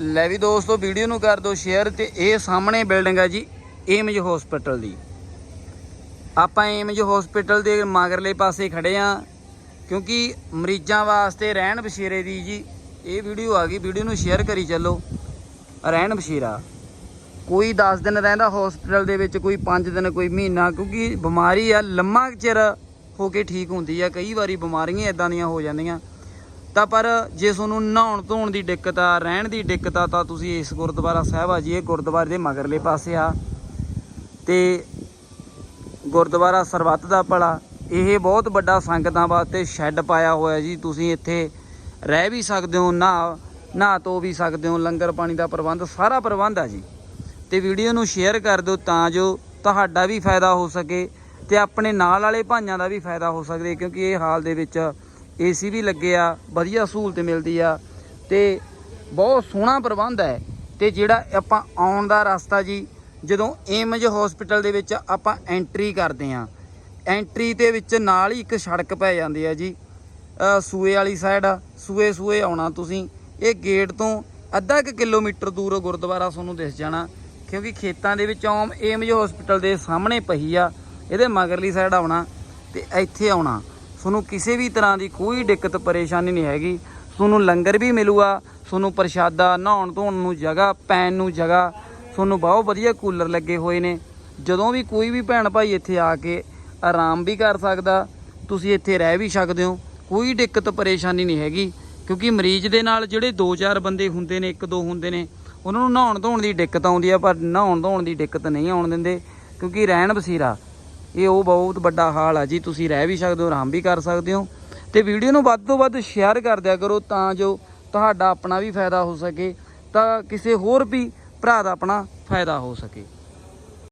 ਲੈ ਵੀ ਦੋਸਤੋ, ਵੀਡੀਓ ਨੂੰ ਕਰ ਦਿਓ ਸ਼ੇਅਰ ਤੇ ਇਹ ਸਾਹਮਣੇ ਬਿਲਡਿੰਗ ਆ ਜੀ ਏਮਜ ਹਸਪੀਟਲ ਦੀ। ਆਪਾਂ ਏਮਜ ਹਸਪੀਟਲ ਦੇ ਮਗਰਲੇ ਪਾਸੇ ਖੜੇ ਆ, ਕਿਉਂਕਿ ਮਰੀਜ਼ਾਂ ਵਾਸਤੇ ਰਹਿਣ ਬਸ਼ੀਰੇ ਦੀ ਜੀ, ਇਹ ਵੀਡੀਓ ਆ ਗਈ, ਵੀਡੀਓ ਨੂੰ ਸ਼ੇਅਰ ਕਰੀ ਚੱਲੋ, ਰਹਿਣ ਬਸ਼ੀਰਾ ਕੋਈ 10 ਦਿਨ ਰਹਿੰਦਾ ਹਸਪੀਟਲ ਦੇ ਵਿੱਚ, ਕੋਈ 5 ਦਿਨ, ਕੋਈ ਮਹੀਨਾ, ਕਿਉਂਕਿ ਬਿਮਾਰੀ ਆ, ਲੰਮਾ ਚਿਰ ਹੋ ਕੇ ਠੀਕ ਹੁੰਦੀ ਆ, ਕਈ ਵਾਰੀ ਬਿਮਾਰੀਆਂ ਇਦਾਂ ਦੀਆਂ ਹੋ ਜਾਂਦੀਆਂ। ਤਾਂ ਪਰ ਜੇ ਤੁਹਾਨੂੰ ਨਹਾਉਣ ਧੋਣ ਦੀ ਦਿੱਕਤ ਆ, ਰਹਿਣ ਦੀ ਦਿੱਕਤ ਆ, ਤਾਂ ਤੁਸੀਂ ਇਸ ਗੁਰਦੁਆਰਾ ਸਾਹਿਬ ਆ ਜੀ ਇਹ ਗੁਰਦੁਆਰੇ ਦੇ ਮਗਰਲੇ ਪਾਸੇ ਆ। ਤੇ ਗੁਰਦੁਆਰਾ ਸਰਬੱਤ ਦਾ ਭਲਾ, ਇਹ ਬਹੁਤ ਵੱਡਾ ਸੰਗਤਾਂ ਵਾਸਤੇ ਸ਼ੈੱਡ ਪਾਇਆ ਹੋਇਆ ਜੀ, ਤੁਸੀਂ ਇੱਥੇ ਰਹਿ ਵੀ ਸਕਦੇ ਹੋ, ਨਹਾ ਨਹਾ ਧੋ ਵੀ ਸਕਦੇ ਹੋ, ਲੰਗਰ ਪਾਣੀ ਦਾ ਪ੍ਰਬੰਧ, ਸਾਰਾ ਪ੍ਰਬੰਧ ਆ ਜੀ। ਤੇ ਵੀਡੀਓ ਨੂੰ ਸ਼ੇਅਰ ਕਰ ਦਿਓ ਤਾਂ ਜੋ ਤੁਹਾਡਾ ਵੀ ਫਾਇਦਾ ਹੋ ਸਕੇ ਤੇ ਆਪਣੇ ਨਾਲ ਵਾਲੇ ਭਾਈਆਂ ਦਾ ਵੀ ਫਾਇਦਾ ਹੋ ਸਕਦੇ ਕਿਉਂਕਿ ਇਹ ਹਾਲ ਦੇ ਵਿੱਚ ਏਸੀ ਵੀ ਲੱਗੇ ਆ, ਵਧੀਆ ਸਹੂਲਤ ਮਿਲਦੀ ਆ ਤੇ ਬਹੁਤ ਸੋਹਣਾ ਪ੍ਰਬੰਧ ਹੈ ਤੇ ਜਿਹੜਾ ਆਪਾਂ ਆਉਣ ਦਾ ਰਸਤਾ ਜੀ, ਜਦੋਂ ਏਮਜ ਹਸਪੀਟਲ ਦੇ ਵਿੱਚ ਆਪਾਂ ਐਂਟਰੀ ਕਰਦੇ ਆ ਐਂਟਰੀ ਦੇ ਵਿੱਚ ਨਾਲ ਹੀ ਇੱਕ ਸੜਕ ਪੈ ਜਾਂਦੀ ਆ ਜੀ। ਸੂਏ ਵਾਲੀ ਸਾਈਡ ਆ, ਸੂਏ ਸੂਏ ਆਉਣਾ ਤੁਸੀਂ, ਇਹ ਗੇਟ ਤੋਂ ਅੱਧਾ ਕੁ ਕਿਲੋਮੀਟਰ ਦੂਰ ਗੁਰਦੁਆਰਾ ਤੁਹਾਨੂੰ ਦਿਸ ਜਾਣਾ, ਕਿਉਂਕਿ ਖੇਤਾਂ ਦੇ ਵਿੱਚ ਆਮ ਏਮਜ ਹਸਪੀਟਲ ਦੇ ਸਾਹਮਣੇ ਪਈ ਆ, ਇਹਦੇ ਮਗਰਲੀ ਸਾਈਡ ਆਉਣਾ ਤੇ ਇੱਥੇ ਆਉਣਾ। ਤੁਹਾਨੂੰ ਕਿਸੇ ਵੀ ਤਰ੍ਹਾਂ ਦੀ ਕੋਈ ਦਿੱਕਤ ਪਰੇਸ਼ਾਨੀ ਨਹੀਂ ਹੈਗੀ। ਤੁਹਾਨੂੰ ਲੰਗਰ ਵੀ ਮਿਲੂਗਾ, ਤੁਹਾਨੂੰ ਪ੍ਰਸ਼ਾਦਾ, ਨਹਾਉਣ ਧੋਣ ਨੂੰ ਜਗ੍ਹਾ, ਪੈਣ ਨੂੰ ਜਗ੍ਹਾ, ਤੁਹਾਨੂੰ ਬਹੁਤ ਵਧੀਆ ਕੂਲਰ ਲੱਗੇ ਹੋਏ ਨੇ। ਜਦੋਂ ਵੀ ਕੋਈ ਵੀ ਭੈਣ ਭਾਈ ਇੱਥੇ ਆ ਕੇ ਆਰਾਮ ਵੀ ਕਰ ਸਕਦਾ, ਤੁਸੀਂ ਇੱਥੇ ਰਹਿ ਵੀ ਸਕਦੇ ਹੋ। ਕੋਈ ਦਿੱਕਤ ਪਰੇਸ਼ਾਨੀ ਨਹੀਂ ਹੈਗੀ, ਕਿਉਂਕਿ ਮਰੀਜ਼ ਦੇ ਨਾਲ ਜਿਹੜੇ 2-4 ਬੰਦੇ ਹੁੰਦੇ ਨੇ ਇੱਕ ਦੋ ਹੁੰਦੇ ਨੇ, ਉਹਨਾਂ ਨੂੰ ਨਹਾਉਣ ਧੋਣ ਦੀ ਦਿੱਕਤ ਆਉਂਦੀ ਆ, ਪਰ ਨਹਾਉਣ ਧੋਣ ਦੀ ਦਿੱਕਤ ਨਹੀਂ ਆਉਣ ਦਿੰਦੇ, ਕਿਉਂਕਿ ਰਹਿਣ ਬਸੀਰਾ ਇਹ ਉਹ ਬਹੁਤ ਵੱਡਾ ਹਾਲ ਆ ਜੀ, ਤੁਸੀਂ ਰਹਿ ਵੀ ਸਕਦੇ ਹੋ, ਆਰਾਮ ਵੀ ਕਰ ਸਕਦੇ ਹੋ। ਤੇ ਵੀਡੀਓ ਨੂੰ ਵੱਧ ਤੋਂ ਵੱਧ ਸ਼ੇਅਰ ਕਰ ਦਿਆ ਕਰੋ ਤਾਂ ਜੋ ਤੁਹਾਡਾ ਆਪਣਾ ਵੀ ਫਾਇਦਾ ਹੋ ਸਕੇ, ਤਾਂ ਕਿਸੇ ਹੋਰ ਵੀ ਭਰਾ ਦਾ ਆਪਣਾ ਫਾਇਦਾ ਹੋ ਸਕੇ।